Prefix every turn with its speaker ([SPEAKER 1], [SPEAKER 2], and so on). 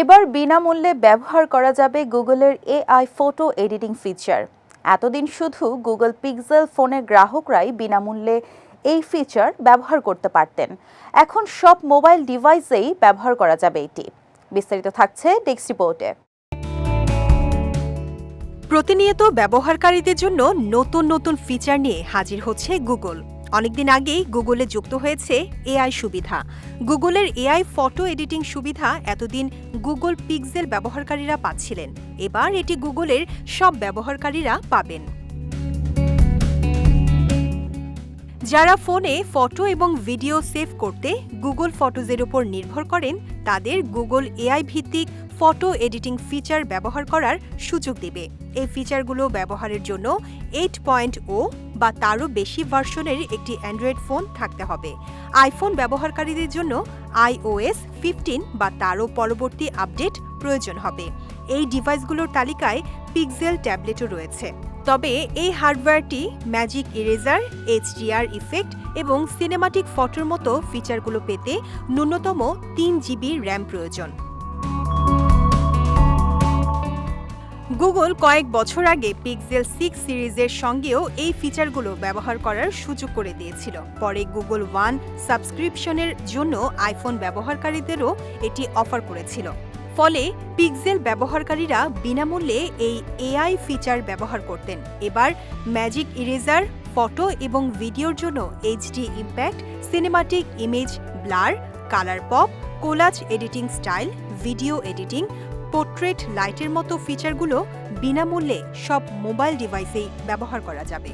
[SPEAKER 1] এবার বিনামূল্যে ব্যবহার করা যাবে গুগলের এআই ফটো এডিটিং ফিচার। এতদিন শুধু গুগল পিক্সেল ফোনের গ্রাহকরাই বিনামূল্যে এই ফিচার ব্যবহার করতে পারতেন। এখন সব মোবাইল ডিভাইসেই ব্যবহার করা যাবে এটি। বিস্তারিত থাকছে ডেস্ক রিপোর্টে।
[SPEAKER 2] প্রতিনিয়ত ব্যবহারকারীদের জন্য নতুন নতুন ফিচার নিয়ে হাজির হচ্ছে গুগল। অনেকদিন আগেই গুগলে যুক্ত হয়েছে এআই সুবিধা। গুগলের এআই ফটো এডিটিং সুবিধা এতদিন গুগল পিক্সেল ব্যবহারকারীরা পাচ্ছিলেন। এবার এটি গুগলের সব ব্যবহারকারীরা পাবেন। যারা ফোনে ফটো এবং ভিডিও সেভ করতে গুগল ফটোজের উপর নির্ভর করেন, তাদের গুগল এআই ভিত্তিক ফটো এডিটিং ফিচার ব্যবহার করার সুযোগ দেবে। এই ফিচারগুলো ব্যবহারের জন্য এইট পয়েন্ট ও বা তারও বেশি ভার্সনের একটি অ্যান্ড্রয়েড ফোন থাকতে হবে। আইফোন ব্যবহারকারীদের জন্য আইওএস ফিফটিন বা তারও পরবর্তী আপডেট প্রয়োজন হবে। এই ডিভাইসগুলোর তালিকায় পিক্সেল ট্যাবলেটও রয়েছে। তবে এই হার্ডওয়্যারটি ম্যাজিক ইরেজার, এইচডিআর ইফেক্ট এবং সিনেমাটিক ফটোর মতো ফিচারগুলো পেতে ন্যূনতম তিন জিবি র্যাম প্রয়োজন। গুগল কয়েক বছর আগে পিক্সেল সিক্স সিরিজের সঙ্গেও এই ফিচারগুলো ব্যবহার করার সুযোগ করে দিয়েছিল। পরে গুগল ওয়ান সাবস্ক্রিপশনের জন্য আইফোন ব্যবহারকারীদেরও এটি অফার করেছিল। ফলে পিক্সেল ব্যবহারকারীরা বিনামূল্যে এই এআই ফিচার ব্যবহার করতেন। এবার ম্যাজিক ইরেজার ফটো এবং ভিডিওর জন্য HD impact cinematic image blur colour pop collage editing style video editing portrait লাইটের মতো ফিচারগুলো বিনামূল্যে সব মোবাইল ডিভাইসেই ব্যবহার করা যাবে।